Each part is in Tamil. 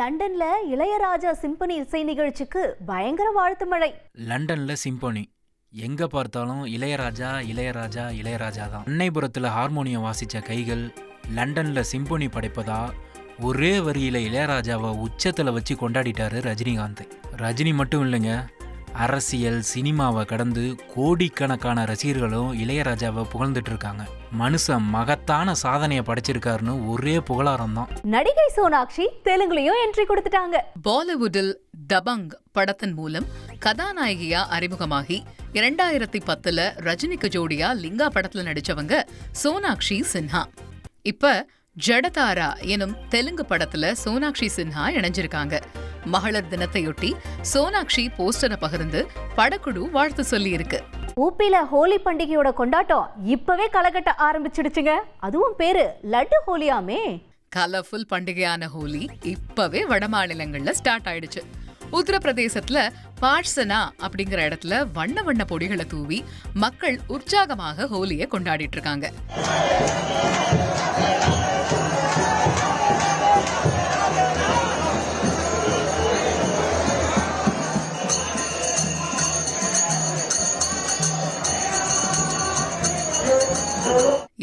லண்டன்ல இளையராஜா சிம்பனி இசை நிகழ்ச்சிக்கு பயங்கர வாழ்த்து மழை. லண்டன்ல சிம்பனி. எங்க பார்த்தாலும் இளையராஜா இளையராஜா இளையராஜா தான். அன்னைபுரத்துல ஹார்மோனியம் வாசிச்ச கைகள் லண்டன்ல சிம்பனி படைப்பதா ஒரே வரியில இளையராஜாவை உச்சத்துல வச்சு கொண்டாடிட்டாரு ரஜினிகாந்த். ரஜினி மட்டும் இல்லைங்க அரசியல் சினிமாவை கடந்து கோடிக்கணக்கான ரசிகர்களும் இளையராஜாவை புகழ்ந்துட்டு இருக்காங்க மனுஷன் மகத்தான சாதனையை படைச்சிருக்காருன்னு ஒரே புகழாரம் தான் நடிகை சோனாக்ஷி தெலுங்குலயும் என்ட்ரி கொடுத்துட்டாங்க. பாலிவுட்டில் தபங் படத்தின் மூலம் கதாநாயகியா அறிமுகமாகி இரண்டாயிரத்தி பத்துல ரஜினிக்கு ஜோடியா லிங்கா படத்துல நடிச்சவங்க சோனாக்ஷி சின்ஹா. இப்ப ஜடதாரா எனும் தெலுங்கு படத்துல சோனாக்ஷி சின்ஹா இணைஞ்சிருக்காங்க. மகளிர் தினத்தையொட்டி சோனாக்ஷி போஸ்டரை பகிர்ந்து படக்குழு வாழ்த்து சொல்லியிருக்கு. ஊப்பில ஹோலி பண்டிகையோட கொண்டாட்டம் இப்பவே களைகட்ட ஆரம்பிச்சிடுச்சுங்க. அதுவும் பேரு லட்டு ஹோலியாமே. கலர்ஃபுல் பண்டிகையான ஹோலி இப்பவே வட மாநிலங்கள்ல ஸ்டார்ட் ஆயிடுச்சு. உத்தரப்பிரதேசத்துல பாட்சனா அப்படிங்கிற இடத்துல வண்ண வண்ண பொடிகளை தூவி மக்கள் உற்சாகமாக ஹோலியை கொண்டாடிட்டு இருக்காங்க.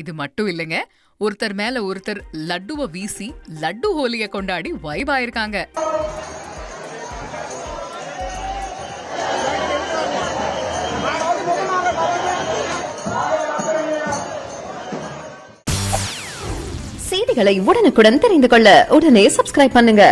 இது மட்டும் இல்லைங்க ஒருத்தர் மேல ஒருத்தர் லட்டுவை வீசி லட்டு ஹோலிய கொண்டாடி வைப் ஆயிருக்காங்க செய்திகளை உடனுக்குடன் தெரிந்து கொள்ள உடனே சப்ஸ்கிரைப் பண்ணுங்க.